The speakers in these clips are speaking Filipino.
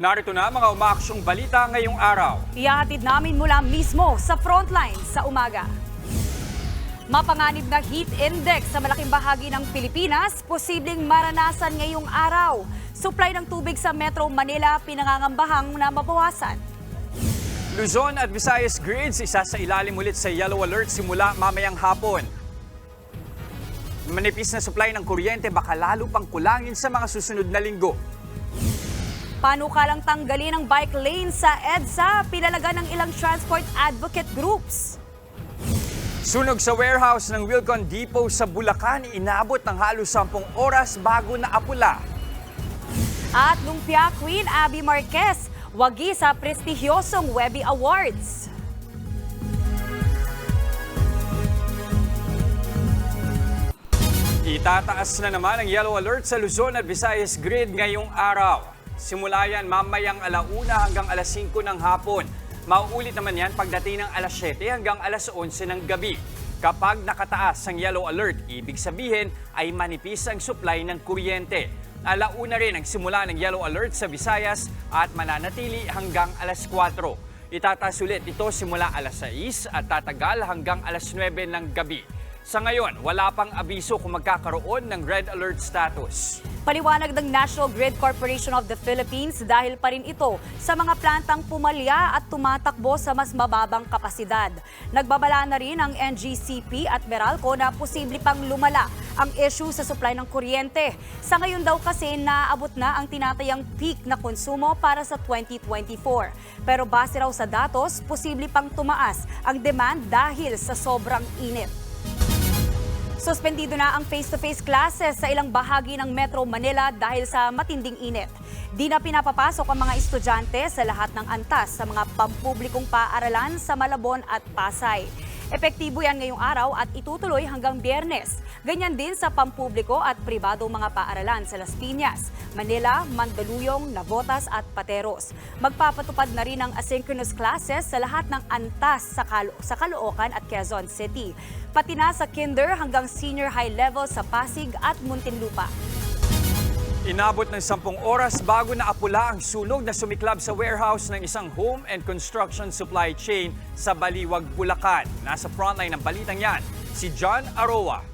Narito na mga umaaksyong balita ngayong araw. Ihahatid namin mula mismo sa frontline sa umaga. Mapanganib na heat index sa malaking bahagi ng Pilipinas, posibleng maranasan ngayong araw. Supply ng tubig sa Metro Manila pinangangambahang na mabawasan. Luzon at Visayas grids isa sa ilalim ulit sa yellow alert simula mamayang hapon. Manipis na supply ng kuryente baka lalo pang kulangin sa mga susunod na linggo. Panukalang tanggalin ang bike lane sa EDSA, pinalaga ng ilang transport advocate groups. Sunog sa warehouse ng Wilcon Depot sa Bulacan, inabot ng halos 10 oras bago naapula. At Lumpia Queen Abby Marquez, wagi sa prestigyosong Webby Awards. Itataas na naman ang yellow alert sa Luzon at Visayas grid ngayong araw. Simula yan mamayang alauna hanggang alas 5 ng hapon. Mauulit naman yan pagdating ng alas 7 hanggang alas 11 ng gabi. Kapag nakataas ang yellow alert, ibig sabihin ay manipis ang supply ng kuryente. Alauna rin ang simula ng yellow alert sa Visayas at mananatili hanggang alas 4. Itataas ulit ito simula alas 6 at tatagal hanggang alas 9 ng gabi. Sa ngayon, wala pang abiso kung magkakaroon ng red alert status. Paliwanag ng National Grid Corporation of the Philippines dahil pa rin ito sa mga plantang pumalya at tumatakbo sa mas mababang kapasidad. Nagbabala na rin ang NGCP at Meralco na posible pang lumala ang issue sa supply ng kuryente. Sa ngayon daw kasi naabot na ang tinatayang peak na konsumo para sa 2024. Pero base raw sa datos, posible pang tumaas ang demand dahil sa sobrang init. Suspendido na ang face-to-face classes sa ilang bahagi ng Metro Manila dahil sa matinding init. Di na pinapapasok ang mga estudyante sa lahat ng antas sa mga pampublikong paaralan sa Malabon at Pasay. Epektibo yan ngayong araw at itutuloy hanggang biyernes. Ganyan din sa pampubliko at pribadong mga paaralan sa Las Piñas, Manila, Mandaluyong, Navotas at Pateros. Magpapatupad na rin ang asynchronous classes sa lahat ng antas sa, Calo- sa Caloocan at Quezon City. Pati na sa kinder hanggang senior high level sa Pasig at Muntinlupa. Inabot ng 10 oras bago naapula ang sunog na sumiklab sa warehouse ng isang home and construction supply chain sa Baliwag, Bulacan. Nasa frontline ng balitang yan, si John Aroa.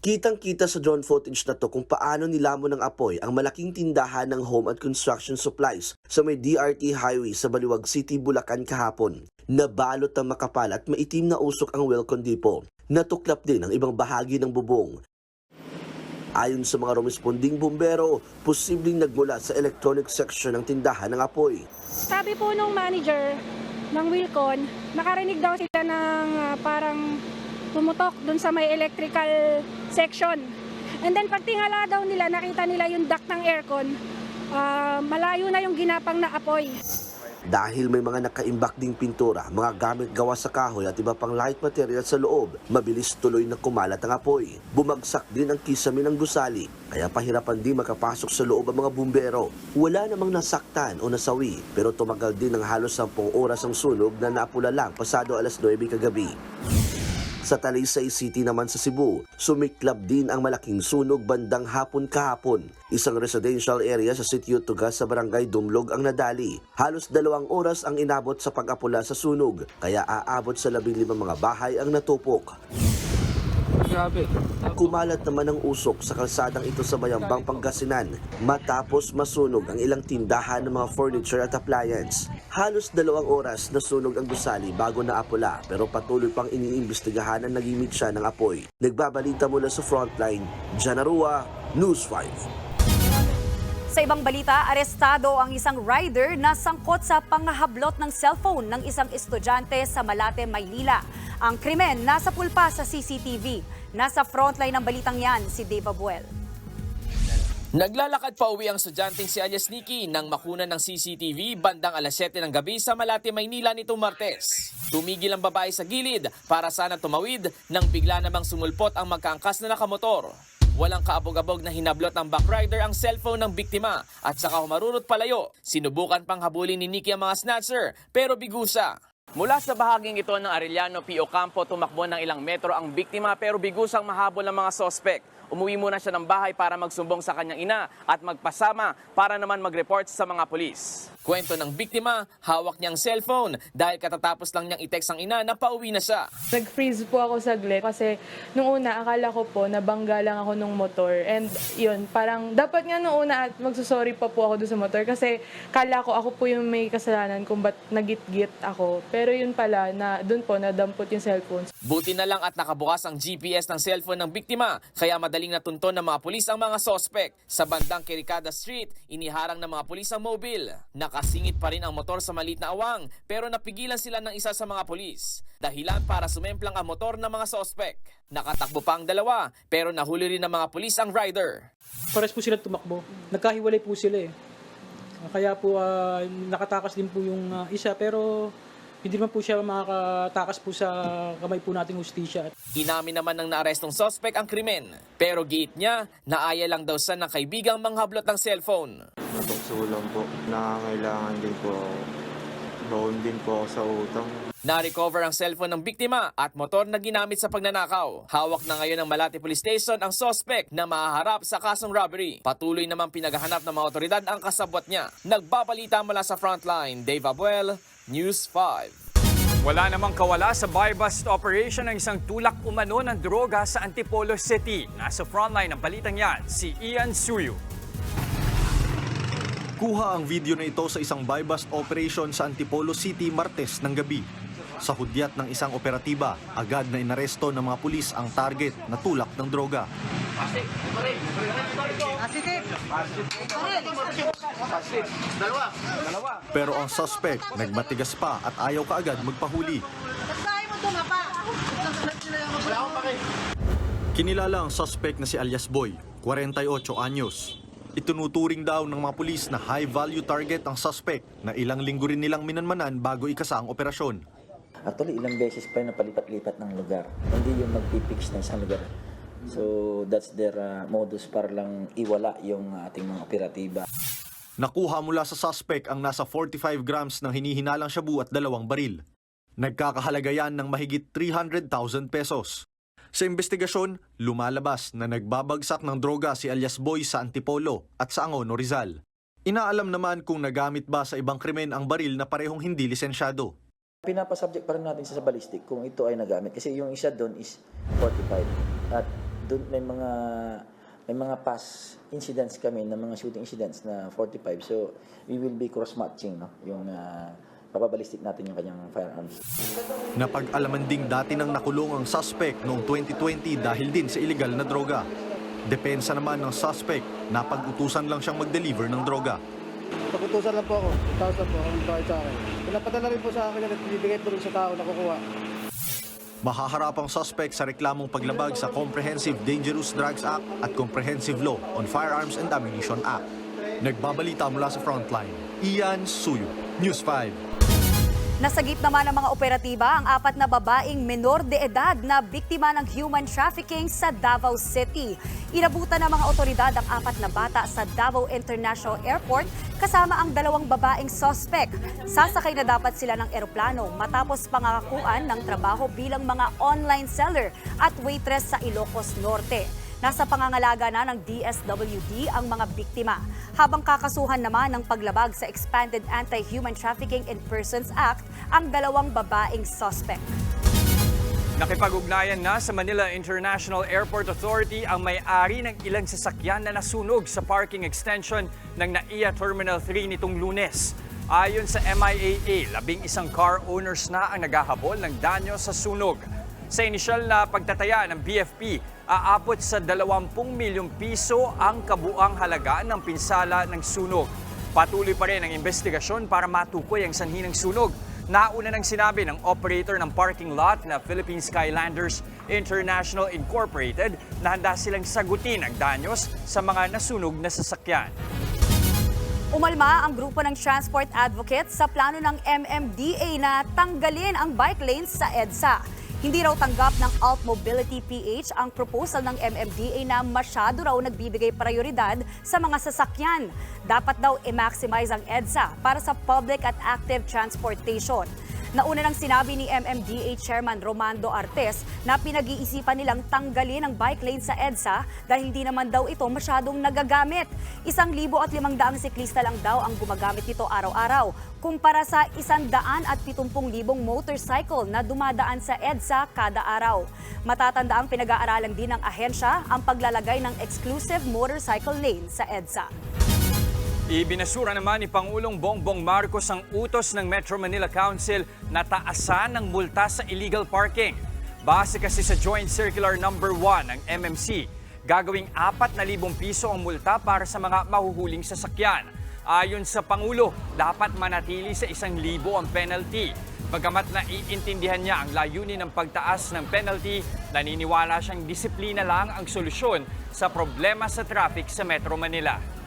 Kitang-kita sa drone footage na to kung paano nilamon ng apoy ang malaking tindahan ng home at construction supplies sa may DRT Highway sa Baliwag City, Bulacan kahapon. Nabalot ng makapal at maitim na usok ang Welcome Depot. Natuklap din ang ibang bahagi ng bubong. Ayon sa mga rumesponding bumbero, posibleng nagmula sa electronic section ng tindahan ng apoy. Sabi po nung manager ng Wilcon, nakarinig daw sila ng ah, parang tumutok dun sa may electrical section. And then pagtingala daw nila, nakita nila yung duct ng aircon, ah, malayo na yung ginapang na apoy. Dahil may mga nakaimbak ding pintura, mga gamit gawa sa kahoy at iba pang light material sa loob, mabilis tuloy na kumalat ang apoy. Bumagsak din ang kisame ng gusali, kaya pahirapan din makapasok sa loob ang mga bumbero. Wala namang nasaktan o nasawi, pero tumagal din ng halos 10 oras ang sunog na napula lang pasado alas 9 kagabi. Sa Talisay City naman sa Cebu, sumiklab din ang malaking sunog bandang hapon kahapon. Isang residential area sa sitio Tugas sa barangay Dumlog ang nadali. Halos dalawang oras ang inabot sa pag-apula sa sunog, kaya aabot sa labing limang mga bahay ang natupok. Grabe. Kumalat naman ang usok sa kalsadang ito sa Bayambang Pangasinan matapos masunog ang ilang tindahan ng mga furniture at appliance. Halos dalawang oras nasunog ang gusali bago naapula pero patuloy pang iniimbestigahan ang naging mitya ng apoy. Nagbabalita mula sa frontline, Janarua, News 5. Sa ibang balita, arestado ang isang rider na sangkot sa panghahablot ng cellphone ng isang estudyante sa Malate, Maynila. Ang krimen nasa pulpa sa CCTV. Nasa frontline ng balitang yan si Dave Abuel. Naglalakad pa uwi ang estudyanteng si alias Nikki nang makunan ng CCTV bandang alas 7 ng gabi sa Malate, Maynila nitong Martes. Tumigil ang babae sa gilid para sana tumawid nang bigla namang sumulpot ang magkaangkas na nakamotor. Walang kaabog-abog na hinablot ng backrider ang cellphone ng biktima at saka humarurot palayo. Sinubukan pang habulin ni Nikki ang mga snatcher pero bigusa. Mula sa bahaging ito ng Arellano P. Ocampo, tumakbo ng ilang metro ang biktima pero bigusang mahabol ng mga sospek. Umuwi muna siya ng bahay para magsumbong sa kanyang ina at magpasama para naman mag-report sa mga pulis. Kwento ng biktima, hawak niyang cellphone dahil katatapos lang niyang i-text ang ina na pauwi na siya. Nag-freeze po ako saglit kasi nung una akala ko po nabangga lang ako nung motor and yun parang dapat nga nung una at magsusorry pa po ako doon sa motor kasi kala ko ako po yung may kasalanan kung ba't nagit-git ako pero yun pala na doon po nadampot yung cellphone. Buti na lang at nakabukas ang GPS ng cellphone ng biktima kaya madaling natunton ng mga pulis ang mga sospek. Sa bandang Kirikada Street, iniharang ng mga pulis ang mobile. Nakasingit pa rin ang motor sa malit na awang pero napigilan sila ng isa sa mga pulis. Dahilan para sumemplang ang motor ng mga sospek. Nakatakbo pa ang dalawa pero nahuli rin ng mga pulis ang rider. Pares po sila tumakbo. Nagkahiwalay po sila eh. Kaya po ah, nakatakas din po yung ah, isa pero hindi naman po siya makakatakas po sa kamay po nating hustisya. Inamin naman ng naarestong sospek ang krimen. Pero giit niya, naaya lang daw siya ng kaibigang manghablot ng cellphone. Natukso lang po. Nangangailangan din po ako. Baon din po ako sa utang. Na-recover ang cellphone ng biktima at motor na ginamit sa pagnanakaw. Hawak na ngayon ng Malate Police Station ang sospek na mahaharap sa kasong robbery. Patuloy namang pinaghahanap ng mga otoridad ang kasabwat niya. Nagbabalita mula sa frontline, Dave Abuel, News 5. Wala namang kawala sa buy-bust operation ng isang tulak umano ng droga sa Antipolo City. Nasa frontline ng balitang yan, si Ian Suyu. Kuha ang video na ito sa isang buy-bust operation sa Antipolo City Martes ng gabi. Sa hudyat ng isang operatiba, agad na inaresto ng mga pulis ang target na tulak ng droga. Pero ang suspect nagmatigas pa at ayaw kaagad magpahuli. Kinilala ang suspect na si alias Boy, 48 anyos. Itunuturing daw ng mga pulis na high-value target ang suspect na ilang linggo rin nilang minanmanan bago ikasa ang operasyon. Actually, ilang beses pa yung napalipat-lipat ng lugar. Hindi yung magpipix na isang lugar. So, that's their uh, modus para lang iwala yung ating mga operatiba. Nakuha mula sa suspect ang nasa 45 grams ng hinihinalang shabu at dalawang baril. Nagkakahalaga yan ng mahigit 300,000 pesos. Sa investigasyon, lumalabas na nagbabagsak ng droga si alias Boy sa Antipolo at sa Angono, Rizal. Inaalam naman kung nagamit ba sa ibang krimen ang baril na parehong hindi lisensyado. Pinapasubject pa rin natin sa ballistic kung ito ay nagamit. Kasi yung isa doon is 45. At doon may mga may mga past incidents kami na mga shooting incidents na 45. So, we will be cross-matching no? yung uh, natin yung kanyang firearms. Napag-alaman ding dati nang nakulong ang suspect noong 2020 dahil din sa illegal na droga. Depensa naman ng suspect, napag-utusan lang siyang mag-deliver ng droga. Pag-utusan lang po ako, 1,000 po ang bayad sa akin. Pinapadala rin po sa akin at bibigay po rin sa tao na kukuha. Mahaharap ang suspect sa reklamong paglabag sa Comprehensive Dangerous Drugs Act at Comprehensive Law on Firearms and Ammunition Act. Nagbabalita mula sa frontline, Ian Suyo, News 5. Nasagip naman ng mga operatiba ang apat na babaeng menor de edad na biktima ng human trafficking sa Davao City. Inabutan ng mga otoridad ang apat na bata sa Davao International Airport kasama ang dalawang babaeng suspect. Sasakay na dapat sila ng eroplano matapos pangakakuan ng trabaho bilang mga online seller at waitress sa Ilocos Norte. Nasa pangangalaga na ng DSWD ang mga biktima, habang kakasuhan naman ng paglabag sa Expanded Anti-Human Trafficking in Persons Act ang dalawang babaeng suspect. Nakipag-ugnayan na sa Manila International Airport Authority ang may-ari ng ilang sasakyan na nasunog sa parking extension ng NAIA Terminal 3 nitong lunes. Ayon sa MIAA, labing isang car owners na ang naghahabol ng danyo sa sunog. Sa inisyal na pagtataya ng BFP, aabot sa 20 milyong piso ang kabuang halaga ng pinsala ng sunog. Patuloy pa rin ang investigasyon para matukoy ang sanhi ng sunog. Nauna nang sinabi ng operator ng parking lot na Philippine Skylanders International Incorporated na handa silang sagutin ang danyos sa mga nasunog na sasakyan. Umalma ang grupo ng Transport Advocates sa plano ng MMDA na tanggalin ang bike lanes sa EDSA. Hindi raw tanggap ng Alt Mobility PH ang proposal ng MMDA na masyado raw nagbibigay prioridad sa mga sasakyan. Dapat daw i-maximize ang EDSA para sa public at active transportation. Nauna nang sinabi ni MMDA Chairman Romando Artes na pinag-iisipan nilang tanggalin ang bike lane sa EDSA dahil hindi naman daw ito masyadong nagagamit. Isang libo at limang siklista lang daw ang gumagamit nito araw-araw kumpara sa isang daan at pitumpung libong motorcycle na dumadaan sa EDSA kada araw. Matatanda ang pinag-aaralan din ng ahensya ang paglalagay ng exclusive motorcycle lane sa EDSA. Ibinasura naman ni Pangulong Bongbong Marcos ang utos ng Metro Manila Council na taasan ng multa sa illegal parking. Base kasi sa Joint Circular Number 1 ng MMC, gagawing 4,000 piso ang multa para sa mga mahuhuling sasakyan. Ayon sa Pangulo, dapat manatili sa 1,000 ang penalty. Bagamat naiintindihan niya ang layunin ng pagtaas ng penalty, naniniwala siyang disiplina lang ang solusyon sa problema sa traffic sa Metro Manila.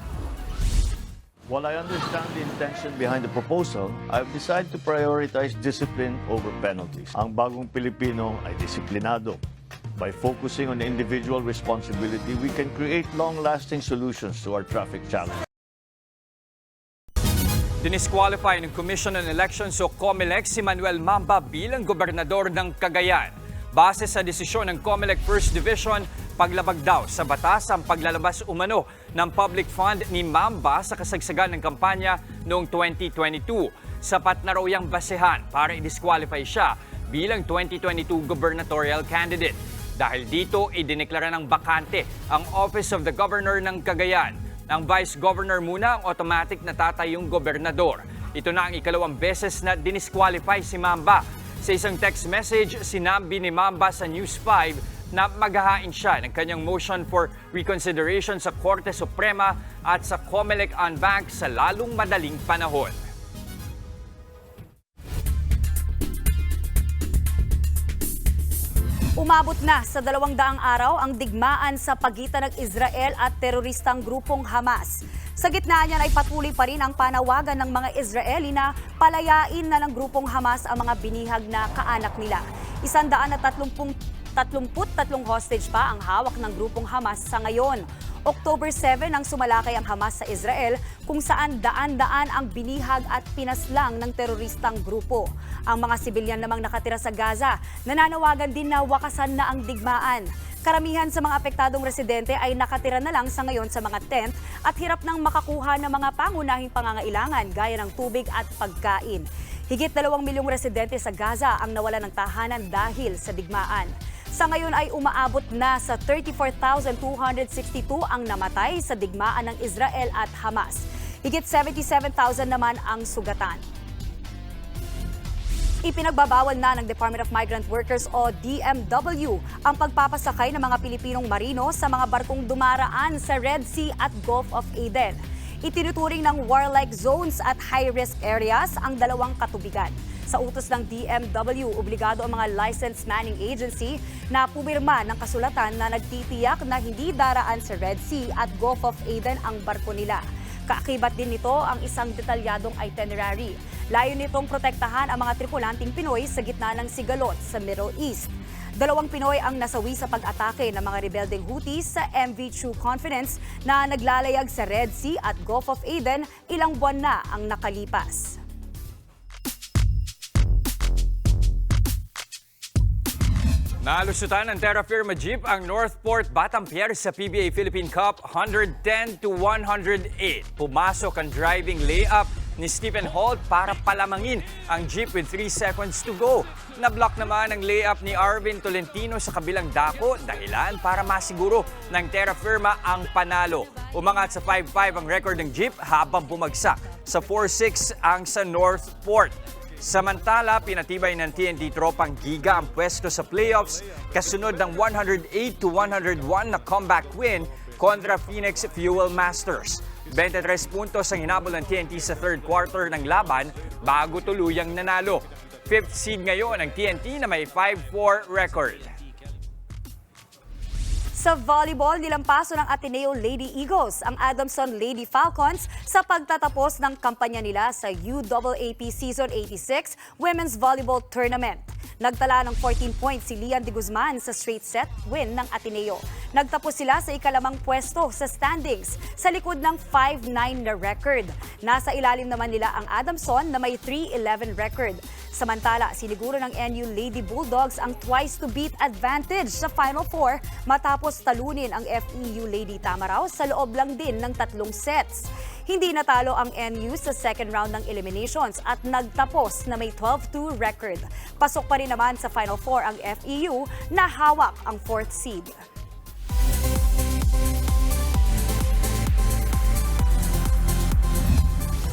While I understand the intention behind the proposal, I've decided to prioritize discipline over penalties. Ang bagong Pilipino ay disiplinado. By focusing on individual responsibility, we can create long-lasting solutions to our traffic challenge. Dinisqualify ng Commission on Elections o COMELEC si Manuel Mamba bilang gobernador ng Cagayan. Base sa desisyon ng COMELEC First Division, paglabag daw sa batas ang paglalabas umano ng public fund ni Mamba sa kasagsagan ng kampanya noong 2022. Sapat na raw yung basehan para i-disqualify siya bilang 2022 gubernatorial candidate. Dahil dito, idineklara ng bakante ang Office of the Governor ng Cagayan. Ang Vice Governor muna ang automatic na tatayong gobernador. Ito na ang ikalawang beses na dinisqualify si Mamba. Sa isang text message, sinabi ni Mamba sa News 5 na maghahain siya ng kanyang motion for reconsideration sa Korte Suprema at sa Comelec on Bank sa lalong madaling panahon. Umabot na sa dalawang daang araw ang digmaan sa pagitan ng Israel at teroristang grupong Hamas. Sa gitna niyan ay patuloy pa rin ang panawagan ng mga Israeli na palayain na ng grupong Hamas ang mga binihag na kaanak nila. Isandaan na tatlumpung 33 hostage pa ang hawak ng grupong Hamas sa ngayon. October 7 nang sumalakay ang Hamas sa Israel kung saan daan-daan ang binihag at pinaslang ng teroristang grupo. Ang mga sibilyan namang nakatira sa Gaza, nananawagan din na wakasan na ang digmaan. Karamihan sa mga apektadong residente ay nakatira na lang sa ngayon sa mga tent at hirap nang makakuha ng mga pangunahing pangangailangan gaya ng tubig at pagkain. Higit dalawang milyong residente sa Gaza ang nawala ng tahanan dahil sa digmaan. Sa ngayon ay umaabot na sa 34,262 ang namatay sa digmaan ng Israel at Hamas. Higit 77,000 naman ang sugatan. Ipinagbabawal na ng Department of Migrant Workers o DMW ang pagpapasakay ng mga Pilipinong marino sa mga barkong dumaraan sa Red Sea at Gulf of Aden. Itinuturing ng warlike zones at high-risk areas ang dalawang katubigan. Sa utos ng DMW, obligado ang mga licensed manning agency na pumirma ng kasulatan na nagtitiyak na hindi daraan sa Red Sea at Gulf of Aden ang barko nila. Kaakibat din nito ang isang detalyadong itinerary. Layo nitong protektahan ang mga tripulanting Pinoy sa gitna ng sigalot sa Middle East. Dalawang Pinoy ang nasawi sa pag-atake ng mga rebeldeng Houthis sa MV True Confidence na naglalayag sa Red Sea at Gulf of Aden ilang buwan na ang nakalipas. Nalusutan ng Terra Firma Jeep ang Northport Batampier sa PBA Philippine Cup 110 to 108. Pumasok ang driving layup ni Stephen Holt para palamangin ang Jeep with 3 seconds to go. Nablock naman ang layup ni Arvin Tolentino sa kabilang dako dahilan para masiguro ng Terra Firma ang panalo. Umangat sa 5-5 ang record ng Jeep habang bumagsak sa 4-6 ang sa Northport. Samantala, pinatibay ng TNT Tropang Giga ang pwesto sa playoffs kasunod ng 108 to 101 na comeback win kontra Phoenix Fuel Masters. 23 puntos ang hinabol ng TNT sa third quarter ng laban bago tuluyang nanalo. Fifth seed ngayon ang TNT na may 5-4 record. Sa volleyball, nilampaso ng Ateneo Lady Eagles ang Adamson Lady Falcons sa pagtatapos ng kampanya nila sa UAAP Season 86 Women's Volleyball Tournament. Nagtala ng 14 points si Lian de Guzman sa straight set win ng Ateneo. Nagtapos sila sa ikalamang pwesto sa standings sa likod ng 5-9 na record. Nasa ilalim naman nila ang Adamson na may 3-11 record. Samantala, siniguro ng NU Lady Bulldogs ang twice-to-beat advantage sa Final Four matapos talunin ang FEU Lady Tamaraw sa loob lang din ng tatlong sets. Hindi natalo ang NU sa second round ng eliminations at nagtapos na may 12-2 record. Pasok pa rin naman sa Final Four ang FEU na hawak ang fourth seed.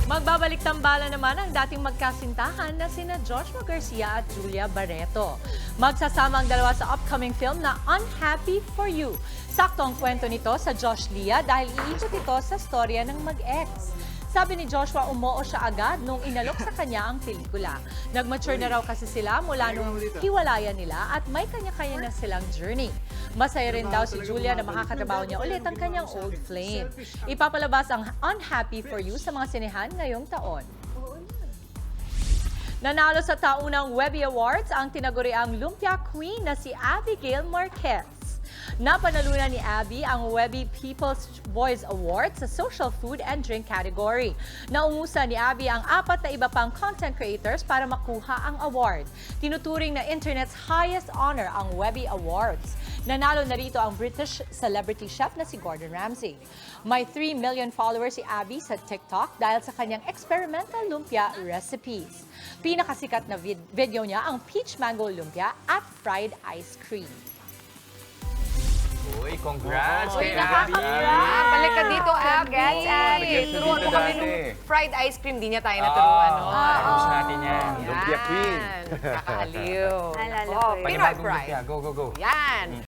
Magbabalik tambala naman ang dating magkasintahan na sina Joshua Garcia at Julia Barreto. Magsasama ang dalawa sa upcoming film na Unhappy for You. Sakto ang kwento nito sa Josh Lia dahil iikot ito sa storya ng mag-ex. Sabi ni Joshua, umoo siya agad nung inalok sa kanya ang pelikula. Nag-mature na raw kasi sila mula nung hiwalayan nila at may kanya-kanya na silang journey. Masaya rin daw si Julia na makakatrabaho niya ulit ang kanyang old flame. Ipapalabas ang Unhappy for You sa mga sinehan ngayong taon. Nanalo sa taunang Webby Awards ang tinaguriang Lumpia Queen na si Abigail Marquez. Napanalunan ni Abby ang Webby People's Voice Award sa Social Food and Drink category. Naungusa ni Abby ang apat na iba pang content creators para makuha ang award. Tinuturing na internet's highest honor ang Webby Awards. Nanalo na rito ang British celebrity chef na si Gordon Ramsay. May 3 million followers si Abby sa TikTok dahil sa kanyang experimental lumpia recipes. Pinakasikat na vid- video niya ang peach mango lumpia at fried ice cream. Uy, congrats Uy, nakaka-proud. Balik ka dito, Abby. Congrats, Abby. Turuan mo kami nung fried ice cream. Di niya tayo naturuan. no? Tapos natin yan. Yan. Kakaliw. Alala Oh, ko. Pinoy lumpia. Go, go, go. Yan.